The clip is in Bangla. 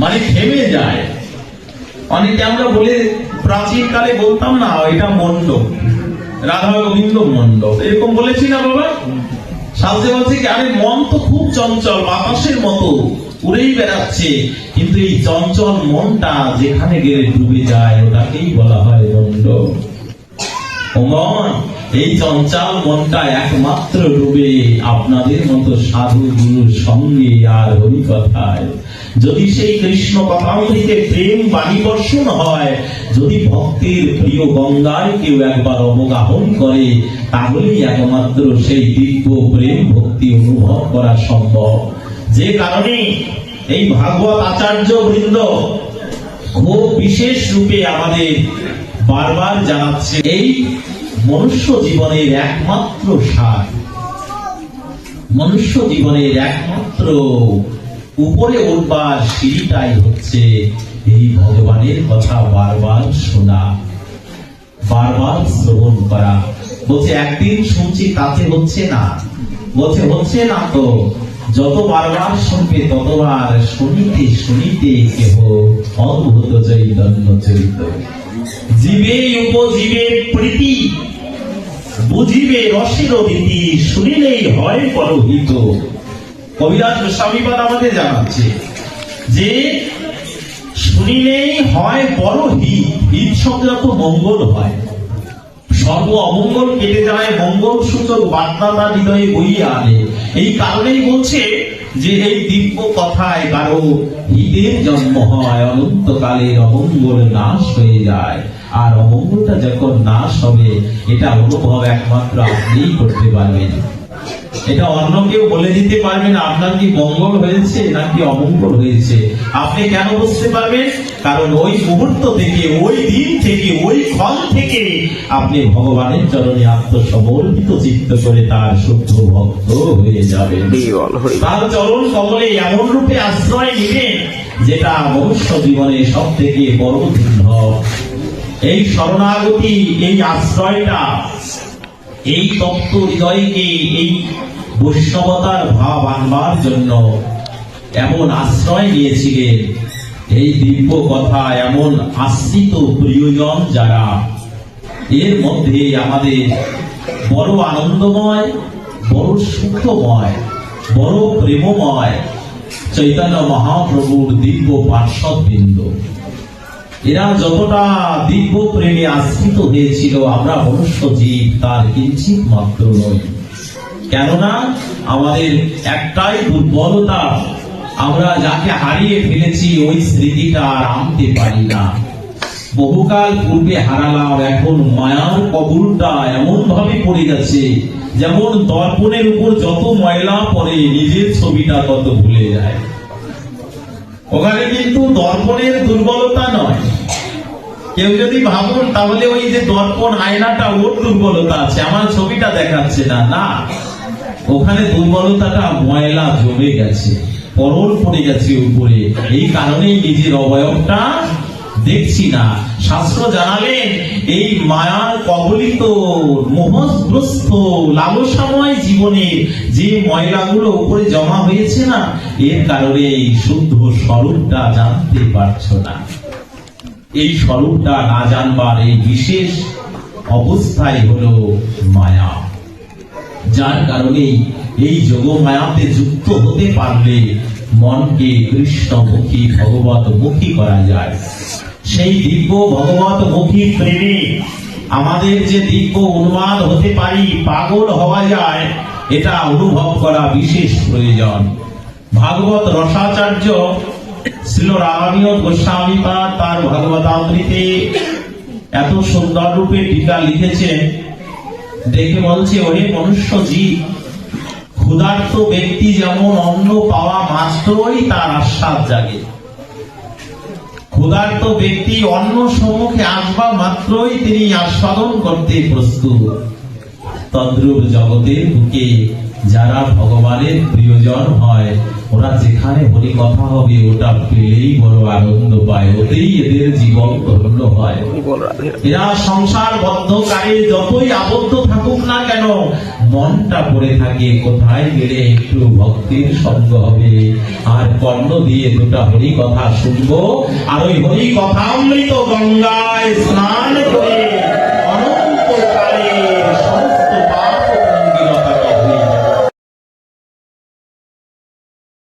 মানে থেমে যায়। অনেকে আমরা বলে প্রাচীন কালে বলতাম না, এটা মণ্ডপ রাধা গোবিন্দ মণ্ডপ এরকম বলেছি না বাবা? সালতে বলছে কি, আরে মন তো খুব চঞ্চল, বাতাসের মতো উড়েই বেড়াচ্ছে, কিন্তু এই চঞ্চল মনটা যেখানে গেলে ডুবে যায়, ওটাকেই বলা হয় মণ্ডপ এই চঞ্চল মনটা একমাত্র ডুবে আপনাদের মতো সাধু গুরুর সঙ্গে আর হরি কথায় যদি সেই কৃষ্ণ প্রেম হয়, যদি প্রিয় গঙ্গায় কেউ একবার অবগাহন করে, তাহলেই একমাত্র সেই দিব্য প্রেম ভক্তি অনুভব করা সম্ভব। যে কারণে এই ভাগবত আচার্য বৃন্দ খুব বিশেষ রূপে আমাদের বারবার জানাচ্ছে, এই মনুষ্য জীবনের একমাত্র সার। মনুষ্য জীবনের একমাত্র উপরে উঠবার সিঁড়িটাই হচ্ছে এই ভগবানের কথা বারবার শোনা, বারবার শ্রবণ করা। বলছে, একদিন শুনছি তাতে হচ্ছে না, বলছে, হচ্ছে না তো, যত বারবার শুনবে, ততবার শুনিতে শুনিতে কেহ অদ্ভুত চৈতন্য চরিত জীবে উপজীবে প্রীতি, বুঝিবে রসের রীতি শুনিলেই হয় পরহিত। কবিরাজ গোস্বামীপাদ আমাদের জানাচ্ছে যে, শুনিলেই হয় বড় হিত হিত মঙ্গল হয়। সর্ব অমঙ্গল কেটে যায়, মঙ্গল সূচক বার্তা তার হৃদয়ে বইয়ে আনে। এই কারণেই বলছে যে এই দিব্য কথায় কারও হিতের জন্ম হয় অনন্তকালের অমঙ্গল নাশ হয়ে যায়। আর অমঙ্গলটা যখন নাশ হবে, এটা অনুভব একমাত্র আপনিই করতে পারবেন। এটা অন্য কেউ বলে দিতে পারবেন আপনার কি মঙ্গল হয়েছে নাকি অমঙ্গল হয়েছে? আপনি কেন বুঝতে পারবেন? কারণ ওই মুহূর্ত থেকে ওই দিন থেকে ওই ক্ষণ থেকে আপনি ভগবানের চরণে আত্মসমর্পিত চিত্ত করে তার শুদ্ধ ভক্ত হয়ে যাবেন। তার চরণ কমলে এমন রূপে আশ্রয় নিবেন যেটা মনুষ্য জীবনে সব থেকে বড় চিহ্ন এই শরণাগতি এই আশ্রয়টা এই তত্ত্ব হৃদয়কে এই বৈষ্ণবতার ভাব আনবার জন্য এমন আশ্রয় নিয়েছিলেন এই দিব্য কথা এমন আশ্রিত প্রিয়জন যারা, এর মধ্যে আমাদের বড় আনন্দময়, বড় সুখময়, বড় প্রেমময় চৈতন্য মহাপ্রভুর দিব্য পার্শ্বদ বৃন্দ এরা যতটা দিব্য প্রেমে আশ্রিত হয়েছিল, আমরা মনুষ্য জীব, তার কিঞ্চিত মাত্র নই। কেননা, আমাদের একটাই দুর্বলতা আমরা যাকে হারিয়ে ফেলেছি, ওই স্মৃতিটা আর আনতে পারি না। বহুকাল পূর্বে হারালাম, এখন মায়ার কবুলটা এমন ভাবে পড়ে গেছে যেমন দর্পণের উপর যত ময়লা পড়ে, নিজের ছবিটা তত ভুলে যায়। ওখানে কিন্তু দর্পণের দুর্বলতা নয়। কেউ যদি ভাবুন, তাহলে ওই যে দর্পণ আয়নাটা, ওর দুর্বলতা আছে, আমার ছবিটা দেখাচ্ছে না না। ওখানে দুর্বলতাটা ময়লা জমে গেছে। পরল পড়ে গেছে উপরে। এই কারণেই নিজের অবয়বটা দেখছি না। শাস্ত্র জানালেন, এই মায়ার কবলিত মোহগ্রস্ত, লালসাময় জীবনে যে ময়লাগুলো উপরে জমা হয়েছে না, এর কারণে এই শুদ্ধ স্বরূপটা জানতে পারছ না। এই স্বরূপটা না জানবার এই বিশেষ অবস্থায় হলো মায়া। যার কারণে এই যোগ মায়াতে যুক্ত হতে পারলে মনকে কৃষ্ণমুখী ভগবত মুখী করা যায়। সেই দিব্য ভগবত মুখী প্রেমে আমাদের যে দিব্য উন্মাদ হতে পারি, পাগল হওয়া যায়, এটা অনুভব করা বিশেষ প্রয়োজন। ভাগবত রসাচার্য শ্রীল রামানীয় গোস্বামীপাদ তার ভাগবতামৃতে এত সুন্দর রূপে টিকা লিখেছেন দেখে বলছে ওরে মনুষ্য জীব। ক্ষুধার্ত ব্যক্তি যেমন অন্ন পাওয়া মাত্রই তার আশ্বাস জাগে। ক্ষুধার্ত ব্যক্তি অন্ন সম্মুখে আসবা মাত্রই তিনি আস্বাদন করতে প্রস্তুত। তদ্রুপ জগতের বুকে যারা ভগবানের প্রিয়জন হয় ওরা যেখানে হরি কথা হবে, ওটা পেলেই বড় আনন্দ পায়, ওতেই এদের জীবন ধন্য হয়। এরা সংসার বদ্ধকারে, যতই আবদ্ধ থাকুক না কেন, মনটা পড়ে থাকে, কোথায় গেলে একটু ভক্তির সঙ্গ হবে। আর কর্ণ দিয়ে দুটা হরি কথা শুনব, আর ওই হরি কথা অমৃত গঙ্গায় স্নান করে।